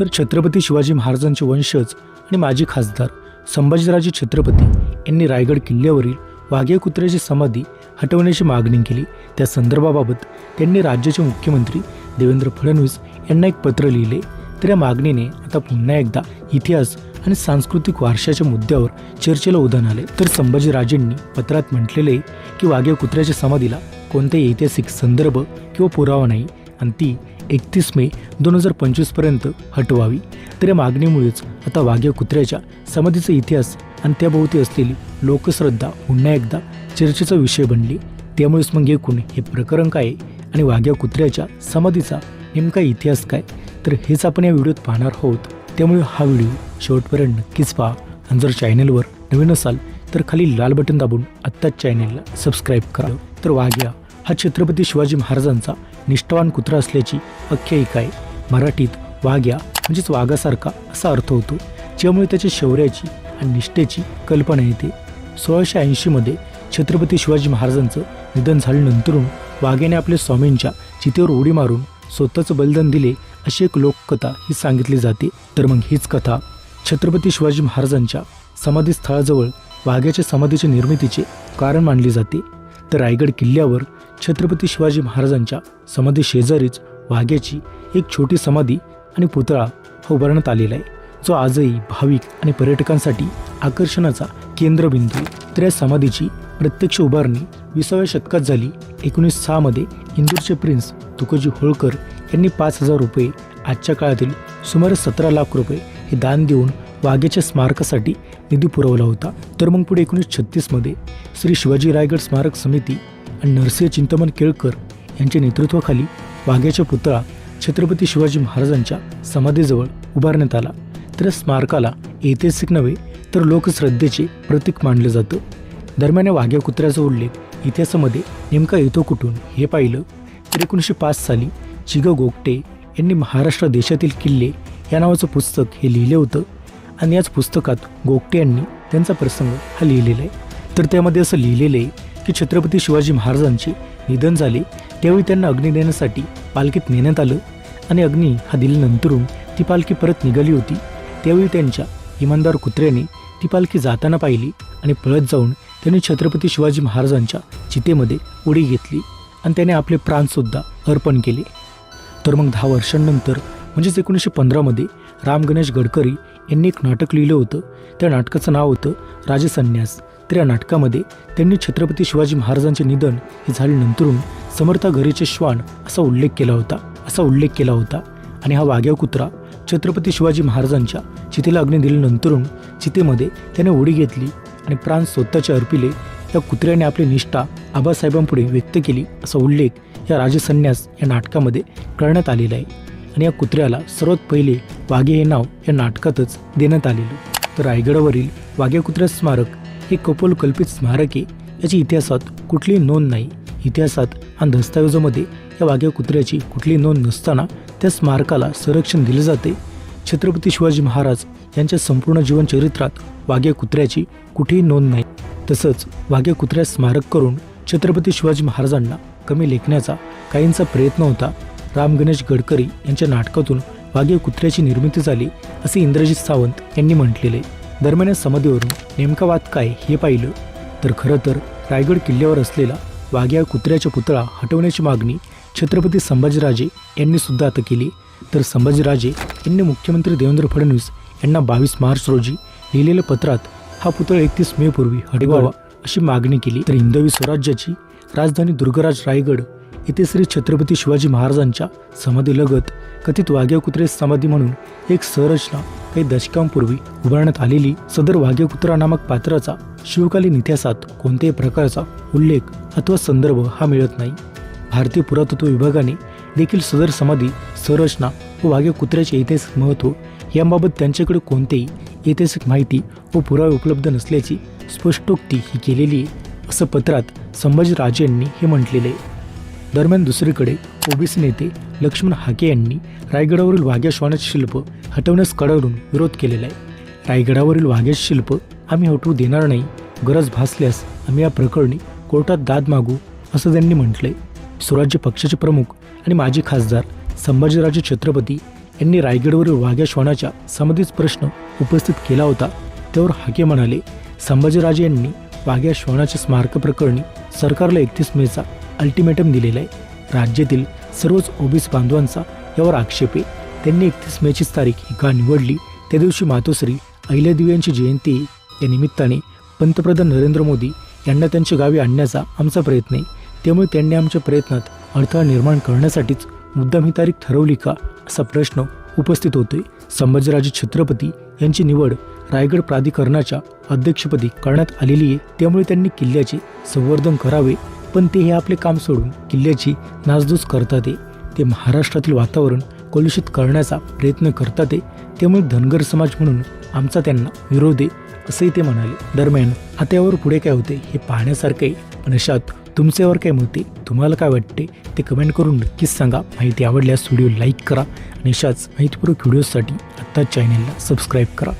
तर छत्रपती शिवाजी महाराजांचे वंशज आणि माजी खासदार संभाजीराजे छत्रपती यांनी रायगड किल्ल्यावरील वाघ्या कुत्र्याची समाधी हटवण्याची मागणी केली. त्या संदर्भाबाबत त्यांनी राज्याचे मुख्यमंत्री देवेंद्र फडणवीस यांना एक पत्र लिहिले. तर या मागणीने आता पुन्हा एकदा इतिहास आणि सांस्कृतिक वारशाच्या मुद्द्यावर चर्चेला उधाण आले. तर संभाजीराजेंनी पत्रात म्हटलेले की वाघ्या कुत्र्याच्या समाधीला कोणताही ऐतिहासिक संदर्भ किंवा पुरावा नाही आणि ती एकतीस मे दोन हजार पंचवीसपर्यंत हटवावी. तर या मागणीमुळेच आता वाघ्या कुत्र्याच्या समाधीचा इतिहास आणि त्याभोवती असलेली लोकश्रद्धा पुन्हा एकदा चर्चेचा विषय बनली. त्यामुळेच मग एकूण हे प्रकरण काय आहे आणि वाघ्या कुत्र्याच्या समाधीचा नेमका इतिहास काय? तर हेच आपण या व्हिडिओत पाहणार आहोत. त्यामुळे हा व्हिडिओ शेवटपर्यंत नक्कीच पहा. आणि जर चॅनेलवर नवीन असाल तर खाली लाल बटन दाबून आत्ताच चॅनेलला सबस्क्राईब करा. तर वाघ्या हा छत्रपती शिवाजी महाराजांचा निष्ठावान कुत्रा असल्याची आख्यायिका आहे. मराठीत वाघ्या म्हणजेच वाघासारखा असा अर्थ होतो ज्यामुळे त्याच्या शौर्याची आणि निष्ठेची कल्पना येते. सोळाशे ऐंशीमध्ये छत्रपती शिवाजी महाराजांचं निधन झाल्यानंतरून वाघ्याने आपल्या स्वामींच्या चितेवर उडी मारून स्वतःचं बलिदान दिले अशी एक लोककथा ही सांगितली जाते. तर मग हीच कथा छत्रपती शिवाजी महाराजांच्या समाधीस्थळाजवळ वाघ्याच्या समाधीच्या निर्मितीचे कारण मानले जाते. तर रायगड किल्ल्यावर छत्रपती शिवाजी महाराजांच्या समाधी शेजारीच वाघ्याची एक छोटी समाधी आणि पुतळा हा उभारण्यात आलेला आहे. जो आजही भाविक आणि पर्यटकांसाठी आकर्षणाचा केंद्रबिंदू आहे. तर या समाधीची प्रत्यक्ष उभारणी विसाव्या शतकात झाली. एकोणीस सहामध्ये इंदूरचे प्रिन्स तुकोजी होळकर यांनी पाच हजार रुपये आजच्या काळातील सुमारे सतरा लाख रुपये हे दान देऊन वाघेच्या स्मारकासाठी निधी पुरवला होता. तर मग पुढे एकोणीसशे छत्तीसमध्ये श्री शिवाजी रायगड स्मारक समिती आणि नरसिंह चिंतमन केळकर यांच्या नेतृत्वाखाली वाघ्याचा पुतळा छत्रपती शिवाजी महाराजांच्या समाधीजवळ उभारण्यात आला. तर या स्मारकाला ऐतिहासिक नव्हे तर लोकश्रद्धेचे प्रतीक मानलं जातं. दरम्यान या वाघ्या कुत्र्याचा उल्लेख इतिहासामध्ये नेमका येतो कुठून हे पाहिलं तर एकोणीसशे पाच साली चिग गोगटे यांनी महाराष्ट्र देशातील किल्ले या नावाचं पुस्तक हे लिहिलं होतं. आणि याच पुस्तकात गोगटे यांनी त्यांचा प्रसंग हा लिहिलेला आहे. तर त्यामध्ये असं लिहिलेलं आहे की छत्रपती शिवाजी महाराजांचे निधन झाले त्यावेळी त्यांना अग्नी देण्यासाठी पालखीत नेण्यात आलं आणि अग्नी हा दिल्यानंतरून ती पालखी परत निघाली होती. त्यावेळी त्यांच्या इमानदार कुत्र्याने ती पालखी जाताना पाहिली आणि पळत जाऊन त्यांनी छत्रपती शिवाजी महाराजांच्या चितेमध्ये उडी घेतली आणि त्याने आपले प्राणसुद्धा अर्पण केले. तर मग दहा वर्षांनंतर म्हणजेच एकोणीसशे पंधरामध्ये राम गणेश गडकरी यांनी एक नाटक लिहिलं होतं. त्या नाटकाचं नाव होतं राजसन्यास. तर या नाटकामध्ये त्यांनी छत्रपती शिवाजी महाराजांचे निधन हे झाल्यानंतरून समर्था घरीचे श्वान असा उल्लेख केला होता असा उल्लेख केला होता. आणि हा वाघ्या कुत्रा छत्रपती शिवाजी महाराजांच्या चितेला अग्नी दिल्यानंतरून चितेमध्ये त्याने उडी घेतली आणि प्राण स्वतःचे अर्पिले या कुत्र्याने आपली निष्ठा आबासाहेबांपुढे व्यक्त केली असा उल्लेख या राजसन्यास या नाटकामध्ये करण्यात आलेला आहे. आणि या कुत्र्याला सर्वात पहिले वाघे हे नाव या नाटकातच देण्यात आलेलं. तर रायगडावरील वाघ्या कुत्र्या स्मारक हे कपोल कल्पित स्मारक आहे याची इतिहासात कुठलीही नोंद नाही. इतिहासात आणि दस्तावेजामध्ये या वाघ्या कुत्र्याची कुठली नोंद नसताना त्या स्मारकाला संरक्षण दिले जाते. छत्रपती शिवाजी महाराज यांच्या संपूर्ण जीवनचरित्रात वाघ्या कुत्र्याची कुठेही नोंद नाही. तसंच वाघ्या कुत्र्या स्मारक करून छत्रपती शिवाजी महाराजांना कमी लेखण्याचा काहींचा प्रयत्न होता. राम गणेश गडकरी यांच्या नाटकातून वाघ्या कुत्र्याची निर्मिती झाली असे इंद्रजित सावंत यांनी म्हटलेले दरम्यान या समाधीवरून नेमका वाद काय हे पाहिलं. तर खरं तर रायगड किल्ल्यावर असलेला वाघ्या कुत्र्याचा पुतळा हटवण्याची मागणी छत्रपती संभाजीराजे यांनी सुद्धा आता केली. तर संभाजीराजे यांनी मुख्यमंत्री देवेंद्र फडणवीस यांना बावीस मार्च रोजी लिहिलेल्या पत्रात हा पुतळा एकतीस मे पूर्वी हटवावा अशी मागणी केली. तर हिंदवी स्वराज्याची राजधानी दुर्गराज रायगड येथे श्री छत्रपती शिवाजी महाराजांच्या समाधीलगत कथित वाघ्या कुत्रे समाधी म्हणून एक संरचना काही दशकांपूर्वी उभारण्यात आलेली सदर वाघ्या कुत्रा नामक पात्राचा शिवकालीन इतिहासात कोणत्याही प्रकारचा उल्लेख अथवा संदर्भ हा मिळत नाही. भारतीय पुरातत्व विभागाने देखील सदर समाधी संरचना व वाघ्या कुत्र्याचे ऐतिहासिक महत्त्व याबाबत त्यांच्याकडे कोणतेही ऐतिहासिक माहिती व पुरावे उपलब्ध नसल्याची स्पष्टोक्ती ही केलेली आहे असं पत्रात संभाजीराजे यांनी हे म्हटलेले आहे. दरम्यान दुसरीकडे ओबीसी नेते लक्ष्मण हाके यांनी रायगडावरील वाघ्या श्वानाचे शिल्प हटवण्यास कडाडून विरोध केलेला आहे. रायगडावरील वाघ्याचे शिल्प आम्ही हटवू देणार नाही गरज भासल्यास आम्ही या प्रकरणी कोर्टात दाद मागू असं त्यांनी म्हटलंय. स्वराज्य पक्षाचे प्रमुख आणि माजी खासदार संभाजीराजे छत्रपती यांनी रायगडवरील वाघ्या श्वानाच्या समाधीच प्रश्न उपस्थित केला होता. त्यावर हाके म्हणाले संभाजीराजे यांनी वाघ्या श्वानाच्या स्मारक प्रकरणी सरकारला एकतीस मेचा अल्टिमेटम दिलेलं आहे. राज्यातील सर्वच ओबीस बांधवांचा यावर आक्षेप आहे. त्यांनी एकतीस मेचीच तारीख ही का निवडली? त्या दिवशी मातोश्री अहिल्यादेवी यांची जयंती या निमित्ताने पंतप्रधान नरेंद्र मोदी यांना त्यांच्या गावी आणण्याचा आमचा प्रयत्न आहे. त्यामुळे त्यांनी आमच्या प्रयत्नात अडथळा निर्माण करण्यासाठीच मुद्दाम ही तारीख ठरवली का असा प्रश्न उपस्थित होतोय. संभाजीराजे छत्रपती यांची निवड रायगड प्राधिकरणाच्या अध्यक्षपदी करण्यात आलेली आहे. त्यामुळे त्यांनी किल्ल्याचे संवर्धन करावे पण ते हे आपले काम सोडून किल्ल्याची नासधूस करतात आहे. ते महाराष्ट्रातील वातावरण कलुषित करण्याचा प्रयत्न करतात आहे. त्यामुळे धनगर समाज म्हणून आमचा त्यांना विरोध आहे असंही ते म्हणाले. दरम्यान आता यावर पुढे काय होते हे पाहण्यासारखं आहे. पण अशात तुमच्यावर काय मते तुम्हाला काय वाटते? ते कमेंट करून नक्कीच सांगा. माहिती आवडल्यास व्हिडिओ लाईक करा आणि अशाच माहितीपूर्वक व्हिडिओसाठी आत्ताच चॅनेलला सबस्क्राईब करा.